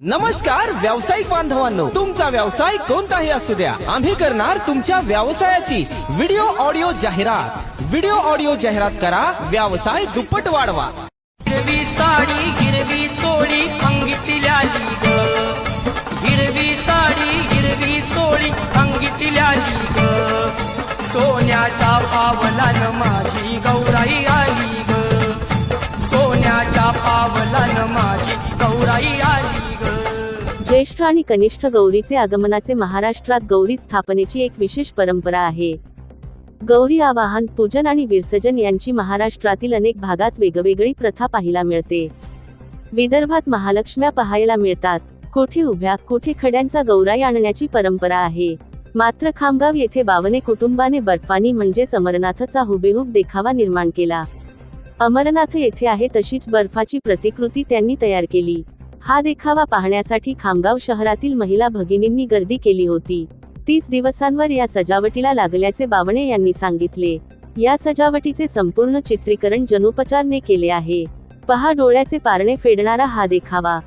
नमस्कार व्यावसायिक बांधवांनो. तुमचा व्यवसाय कोणताही असू द्या. आम्ही करणार तुमच्या व्यवसायाची व्हिडिओ ऑडिओ जाहिरात. व्हिडिओ ऑडिओ जाहिरात करा व्यवसाय दुप्पट वाढवा. हिरवी साडी हिरवी चोळी अंगीतील आली ग हिरवी साडी हिरवी चोळी अंगीतील आली ग सोन्याच्या पावलान माझी गौराई आली ग. सोन्याच्या पावला ज्येष्ठ आणि कनिष्ठ गौरीचे आगमनाचे महाराष्ट्रात गौरी स्थापनेची एक विशेष परंपरा आहे. गौरी आवाहन पूजन आणि विसर्जन यांची महाराष्ट्रातील अनेक भागात वेगवेगळी प्रथा पाहायला मिळते. विदर्भात महालक्ष्म्या पाहायला मिळतात. कोठे उभ्या कोठे खड्यांचा गौराई आणण्याची परंपरा आहे. मात्र खामगाव येथे बावने कुटुंबाने बर्फानी म्हणजेच अमरनाथचा हुबेहूब देखावा निर्माण केला. अमरनाथ येथे आहे तशीच बर्फाची प्रतिकृती त्यांनी तयार केली. हा देखावा पाहण्यासाठी खामगाव शहरातील महिला भगिनींनी गर्दी केली होती. तीस दिवसांवर या सजावटीला लागल्याचे बावणे यांनी सांगितले. या सजावटीचे संपूर्ण चित्रीकरण जनुपचारने केले आहे. पहा डोळ्याचे पारणे फेडणारा हा देखावा.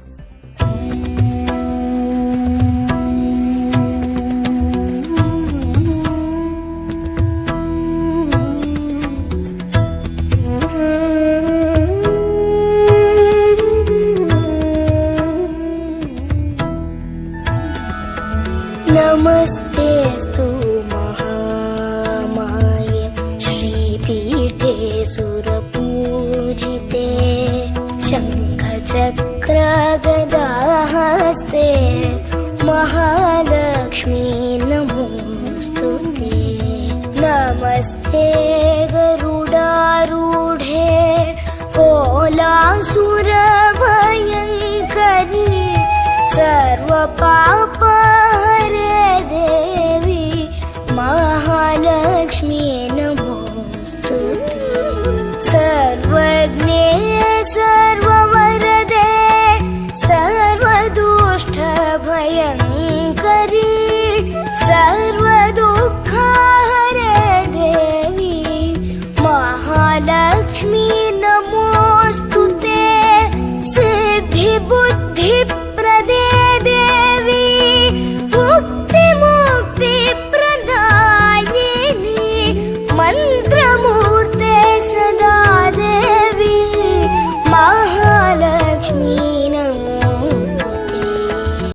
नमस्तेऽस्तु महामाये श्रीपीठे सुरपूजिते शङ्खचक्रगदाहस्ते महालक्ष्मी नमोऽस्तु ते नमस्ते गरुडारूढे कोलासुरभयङ्करी सर्वपा सर्वज्ञे सर्व मृदे